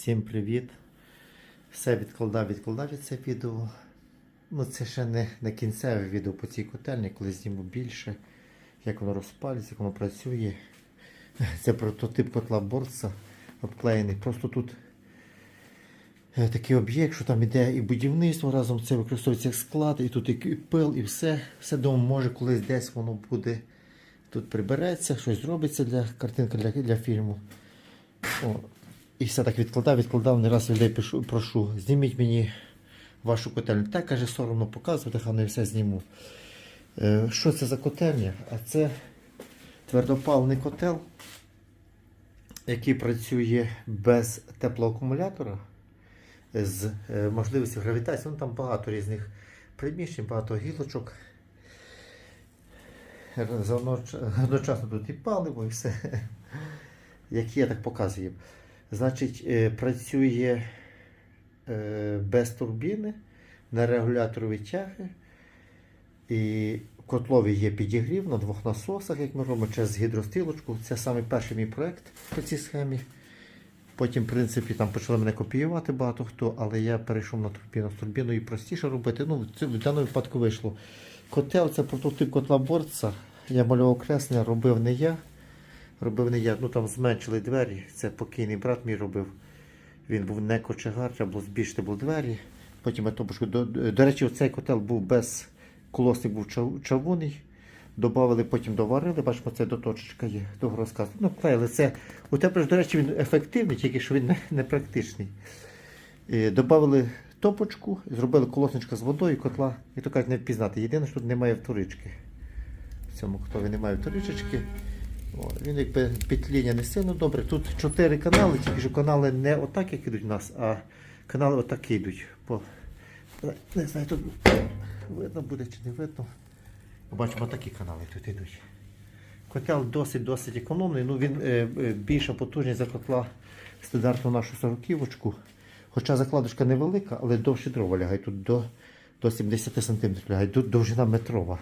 Всім привіт! Все відкладав, відкладав від це відео. Ну, це ще не, не кінцеве відео по цій котельні, коли зніму більше, як воно розпалюється, як воно працює. Це прототип котла борца обклеєний. Просто тут е, такий об'єкт, що там іде і будівництво разом це використовується як склад, і тут і пил, і все. Все дома може колись десь воно буде. Тут прибереться, щось зробиться для картинки для, для фільму. О, і все так відкладав, відкладав, не раз людей пишу, прошу, зніміть мені вашу котельню. Так, каже, соромно показувати, хай не все зніму. Е, що це за котельня? А це твердопаливний котел, який працює без теплоакумулятора, з е, можливістю гравітації. Ну, там багато різних приміщень, багато гілочок. Одночасно тут і паливо, і все. Як я так показую. Значить, е, працює е, без турбіни на регуляторові тяги. І в є підігрів на двох насосах, як ми робимо через гідрострілочку. Це саме перший мій проєкт по цій схемі. Потім, в принципі, там почали мене копіювати багато хто, але я перейшов на турбіну. З турбіною простіше робити. Ну, це в даному випадку вийшло. Котел це прототип котла борца. Я малював креслення, робив не я. Робив не я. Ну там зменшили двері. Це покійний брат мій робив. Він був не кочегар, треба було збільшити було двері. Потім я топушку. До, до речі, цей котел був без колосник був чав- чавунний. Добавили, потім доварили, бачимо, це доточечка є, довго розказую. Ну, клеїли це. У тебе до речі, він ефективний, тільки що він не, не. Е, Добавили топочку, зробили колосничка з водою, котла, і то кажуть, не впізнати. Єдине, що тут немає вторички. В цьому котлові немає вторичечки. Він якби петління не сильно добре. Тут чотири канали, тільки що канали не отак, як ідуть у нас, а канали отак ідуть. По, не знаю, тут видно буде чи не видно. Бачимо, такі канали тут йдуть. Котел досить-досить економний. Ну, він е, е, більша потужність за котла стандартну нашу сороківочку. Хоча закладочка невелика, але довше дрова лягає. Тут до, до 70 см лягає. Тут довжина метрова.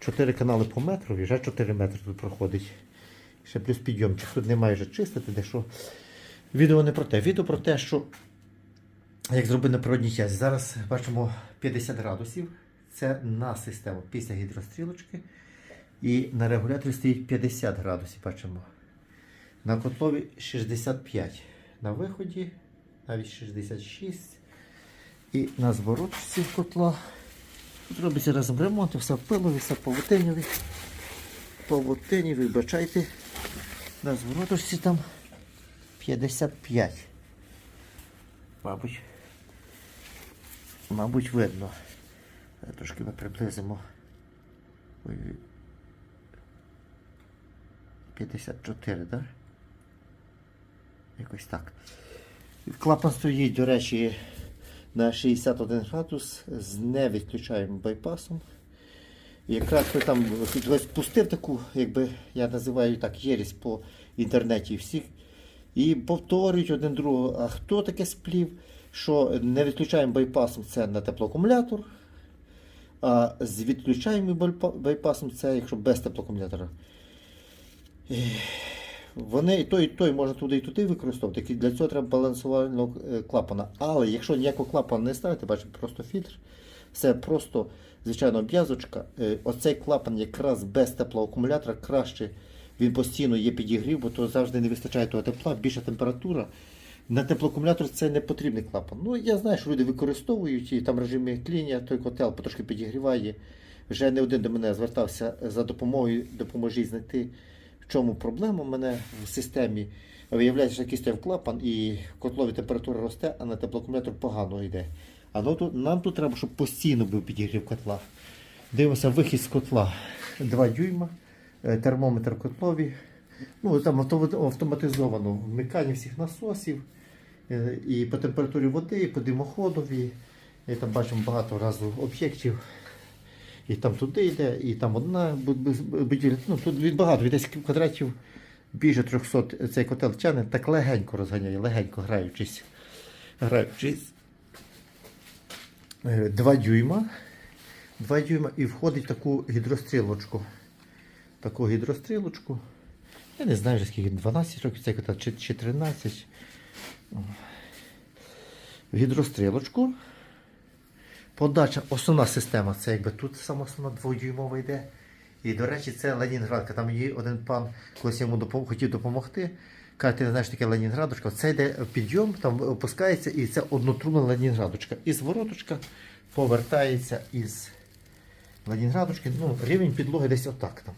Чотири канали по метру, вже 4 метри тут проходить. Ще плюс підйомчик. Тут немає вже чистити, де що. Відео не про те. Відео про те, що як зробити на природній тязі. Зараз бачимо 50 градусів. Це на систему після гідрострілочки. І на регуляторі стоїть 50 градусів, бачимо. На котлові 65. На виході навіть 66. І на зворотці котла. Тут робиться разом ремонт, все в пилові, все павутиніві. Павутині, вибачайте. На звороточці там 55. Мабуть. Мабуть, видно. Трошки ми приблизимо. Ой, 54, так? Якось так. Клапан стоїть, до речі, на 61 градус з невідключаємим байпасом. І якраз той там хтось таку, якби я називаю так, єрість по інтернеті всіх. І повторюють один другого, а хто таке сплів, що не відключаємо байпасом це на теплоакумулятор, а з відключаємо байпасом це, якщо без теплоакумулятора. Вони і той, і той можна туди і туди використовувати. Тільки Для цього треба балансувального е, клапана. Але якщо ніякого клапана не ставити, бачите, просто фільтр, це просто звичайно обв'язочка. Е, Оцей клапан якраз без теплоакумулятора краще. Він постійно є підігрів, бо то завжди не вистачає того тепла, більша температура. На теплоакумулятор це не потрібний клапан. Ну, я знаю, що люди використовують і там в режимі тління той котел потрошки підігріває. Вже не один до мене звертався за допомогою, допоможіть знайти, чому проблема в мене в системі. Виявляється, що якийсь клапан і котлові температура росте, а на теплоакумулятор погано йде. А ну, тут, нам тут треба, щоб постійно був підігрів котла. Дивимося вихід з котла 2 дюйма, е, термометр котлові. Ну, там автоматизовано вмикання всіх насосів. Е, І по температурі води, і по димоходові. І там бачимо багато разу об'єктів. І там туди йде, і там одна бу- бу- будівля. Ну, тут від багато, від 10 квадратів більше 300 цей котел тягне, так легенько розганяє, легенько граючись. Граючись. 2 дюйма. 2 дюйма і входить в таку гідрострілочку. Таку гідрострілочку. Я не знаю, скільки 12 років цей котел чи, чи 13. В гідрострілочку. Подача, основна система, це якби тут сама основна дводюймова йде. І, до речі, це Ленінградка. Там є один пан, колись йому допом... хотів допомогти. Каже, ти не знаєш таке Ленінградочка. Це йде підйом, там опускається, і це однотрубна Ленінградочка. І звороточка повертається із Ленінградочки. Ну, рівень підлоги десь отак там.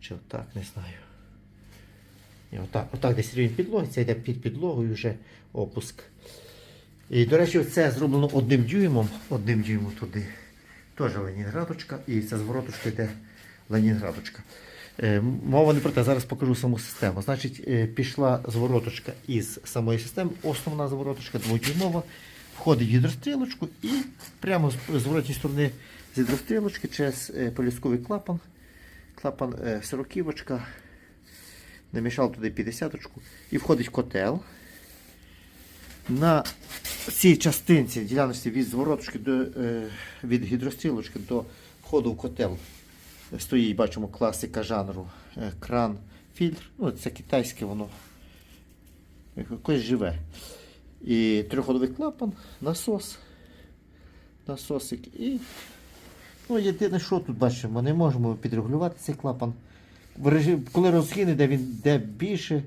Чи отак, не знаю. І отак, отак десь рівень підлоги, це йде під підлогою вже опуск. І, до речі, це зроблено одним дюймом, одним дюймом туди. Теж Ленінградочка, і ця звороточка йде Ленінградочка. Е, Мова не про те, зараз покажу саму систему. Значить, е, пішла звороточка із самої системи, основна звороточка дводюймова, входить гідрострілочку і прямо з зворотній сторони з гідрострілочки через е, полісковий клапан, клапан сороківочка, намішав туди 50-очку і входить котел. На цій частинці діляночці від звороточки до е, від гідрострілочки до входу в котел стоїть, бачимо, класика жанру е, кран, фільтр. Ну, це китайське, воно якось живе. І трьохходовий клапан, насос, насосик. І ну, єдине, що тут бачимо, ми не можемо підрегулювати цей клапан. В режим, коли розгін іде, він йде більше,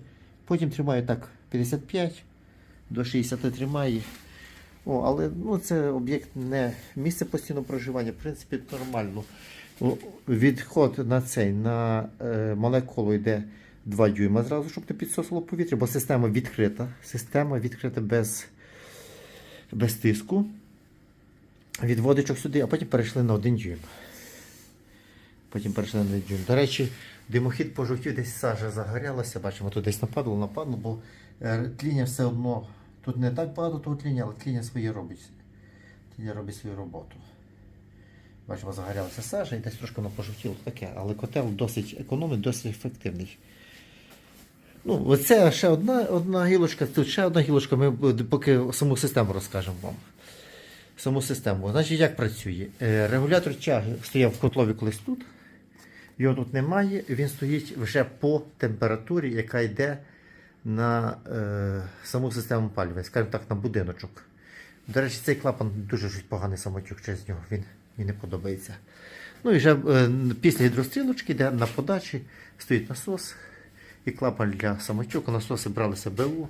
потім тримає так 55 до 60 тримає. О, але ну, це об'єкт не місце постійного проживання, в принципі, нормально. Відход на цей на е, мале коло йде 2 дюйма зразу, щоб не підсосило повітря, бо система відкрита. Система відкрита без, без тиску. Відводичок сюди, а потім перейшли на 1 дюйм. Потім перейшли на 1 дюйм. До речі, димохід пожовтів, десь сажа загорялася. Бачимо, тут десь нападало, нападло, бо е, тління все одно. Тут не так багато того тління, але тління своє робить. Тління робить свою роботу. Бачимо, загорялася сажа і десь трошки воно пожовтіло таке, але котел досить економний, досить ефективний. Ну, оце ще одна, одна гілочка, тут ще одна гілочка, ми поки саму систему розкажемо вам. Саму систему. Значить, як працює? Е, Регулятор тяги стояв в котлові колись тут. Його тут немає, він стоїть вже по температурі, яка йде на е, саму систему опалювання, скажімо так, на будиночок. До речі, цей клапан дуже поганий самотюк через нього, він мені не подобається. Ну і вже е, після гідрострілочки, де на подачі стоїть насос і клапан для самотюку. Насоси бралися БУ.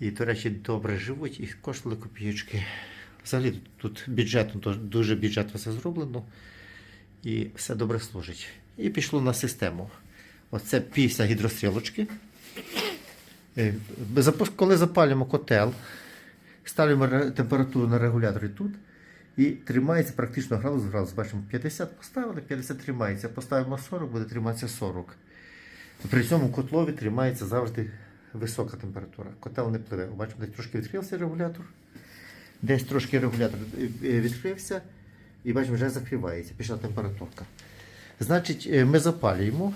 І, до речі, добре живуть і коштували копійочки. Взагалі тут бюджетно, дуже бюджетно все зроблено і все добре служить. І пішло на систему. Оце після гідрострілочки. Е, Коли запалюємо котел, ставимо температуру на регуляторі тут і тримається практично градус градус. Бачимо, 50 поставили, 50 тримається. Поставимо 40, буде триматися 40. При цьому котлові тримається завжди висока температура. Котел не пливе. Бачимо, десь трошки відкрився регулятор. Десь трошки регулятор е, е, відкрився і бачимо, вже закривається. Пішла температурка. Значить, е, ми запалюємо,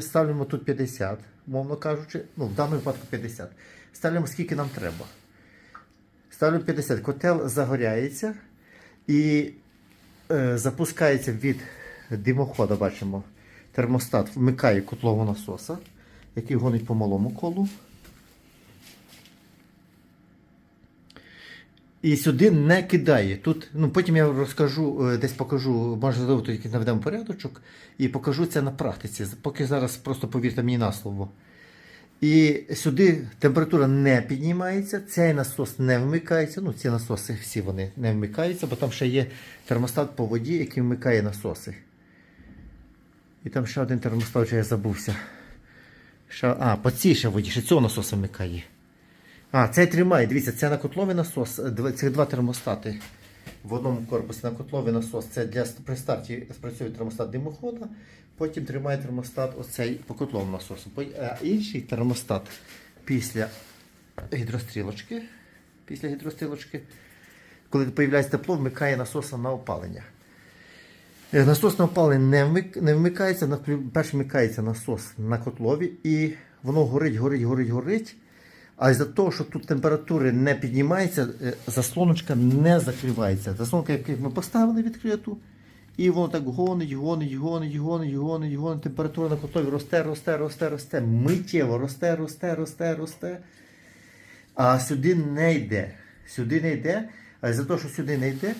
ставимо тут 50, мовно кажучи, ну в даному випадку 50. Ставимо скільки нам треба. Ставлю 50. Котел загоряється і е, запускається від димохода, бачимо, термостат вмикає котлового насоса, який гонить по малому колу. І сюди не кидає. Тут, ну, потім я розкажу, е, десь покажу, можливо, якийсь наведемо порядочок, і покажу це на практиці. Поки зараз просто повірте мені на слово. І сюди температура не піднімається, цей насос не вмикається. Ну, ці насоси всі вони не вмикаються, бо там ще є термостат по воді, який вмикає насоси. І там ще один термостат, вже я забувся. Ще, а, по цій ще воді, ще цього насоса вмикає. А, цей тримає, дивіться, це на котловий насос, цих два термостати в одному корпусі на котловий насос. Це для при старті спрацює термостат димохода, потім тримає термостат оцей по котловому насосу. А інший термостат після гідрострілочки, після гідрострілочки, коли з'являється тепло, вмикає насоса на опалення. Е, Насос на опалення не, вмик, не вмикається, перш вмикається насос на котлові і воно горить, горить, горить, горить. А із-за того, що тут температури не піднімаються, е, заслоночка не закривається. Заслонка, яку ми поставили відкриту, І воно так гонить, гонить, гонить, гонить, гонить, гонить. Температура на котлові росте, росте, росте, росте. Миттєво росте, росте, росте, росте. А сюди не йде. Сюди не йде. А за те, що сюди не йде,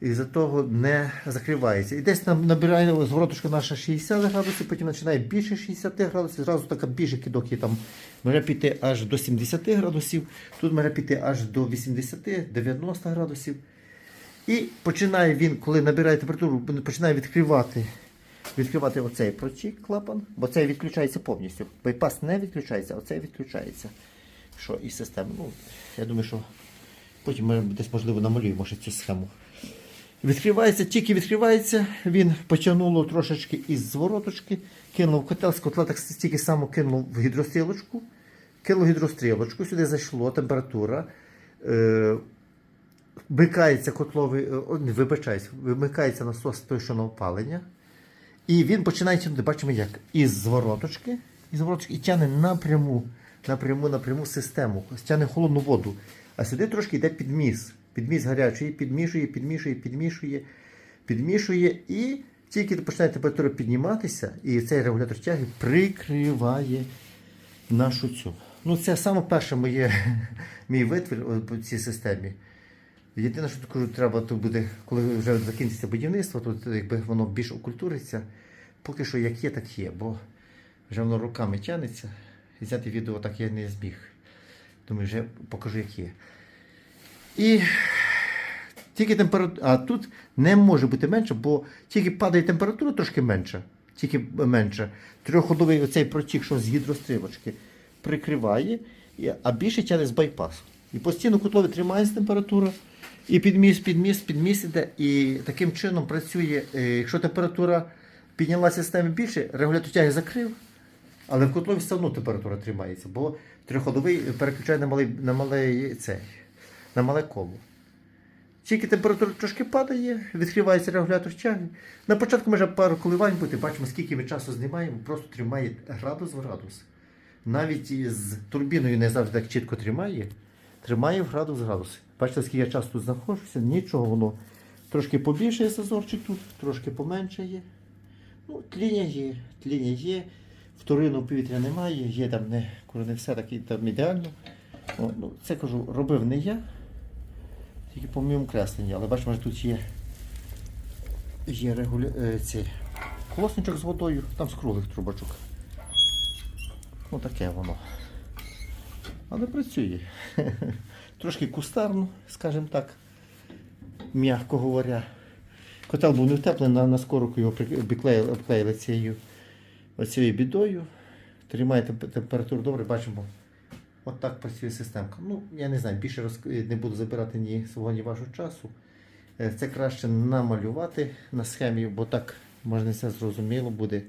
і за того не закривається. І десь нам набирає зворотушка наша 60 градусів, потім починає більше 60 градусів, зразу така більше кидок є там може піти аж до 70 градусів, тут може піти аж до 80-90 градусів. І починає він, коли набирає температуру, починає відкривати, відкривати оцей протік клапан, бо цей відключається повністю. Байпас не відключається, а оцей відключається. Що і система. Ну, я думаю, що потім ми десь можливо намалюємо ще цю схему. Відкривається, тільки відкривається, він потягнуло трошечки із звороточки, кинув в котел, з котла так стільки само кинув в гідрострілочку, кинув гідрострілочку, сюди зайшло температура. Е, вмикається котловий, е, вибачаюсь, вимикається насос той, що на опалення. І він починає тягнути, бачимо як, із звороточки, із звороточки і тягне напряму, напряму, напряму систему, тягне холодну воду. А сюди трошки йде підміс. Підміс гарячий, підмішує, підмішує, підмішує, підмішує. І тільки починає температура підніматися, і цей регулятор тяги прикриває нашу цю. Ну, це саме перше моє, мій витвір по цій системі. Єдине, що кажу, треба то буде, коли вже закінчиться будівництво, то якби воно більш окультуриться. Поки що як є, так є, бо вже воно руками тягнеться. І зняти відео так я не зміг. Думаю, вже покажу, як є. І тільки температура. А тут не може бути менше, бо тільки падає температура трошки менша. Тільки менше. Трьохходовий оцей протік, що з гідрострілочки, прикриває, а більше тягне з байпасу. І постійно котлові тримається температура, і підміс, підміс, підміс іде. І таким чином працює, е, якщо температура піднялася в більше, регулятор тяги закрив, але в котлові все одно температура тримається, бо трьохходовий переключає на малий, на малий цей, на мале коло. Тільки температура трошки падає, відкривається регулятор тяги. На початку може пару коливань бути, бачимо, скільки ми часу знімаємо, просто тримає градус в градус. Навіть із турбіною не завжди так чітко тримає, тримає в градус в градус. Бачите, скільки я часу тут знаходжуся, нічого воно трошки побільше є зазорчик тут, трошки поменше є. Ну, тління є, тління є. Вторинного повітря немає, є там не, не все таки там ідеально. О, ну, це кажу, робив не я, тільки по моєму кресленні, але бачимо, що тут є, є регуля... е, цей колосничок з водою, там з круглих трубочок. Ну таке воно. Але працює. Трошки кустарно, скажімо так, м'яко говоря. Котел був не втеплений, на, скорку його обклеїли цією, оцією бідою. Тримає температуру добре, бачимо. От так працює системка. Ну, я не знаю, більше роз... не буду забирати ні свого, ні вашого часу. Е, Це краще намалювати на схемі, бо так можна все зрозуміло буде.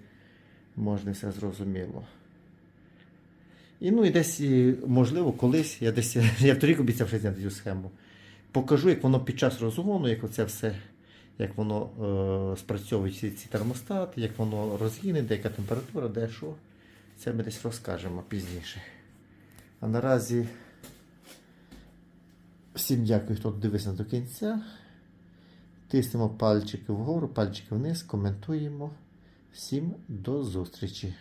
Можна все зрозуміло. І ну і десь, можливо, колись, я десь я вторік обіцяв ще зняти цю схему. Покажу, як воно під час розгону, як оце все, як воно е, спрацьовує ці, ці термостати, як воно розгине, де яка температура, де що. Це ми десь розкажемо пізніше. А наразі всім дякую, хто дивився до кінця. Тиснемо пальчики вгору, пальчики вниз, коментуємо. Всім до зустрічі!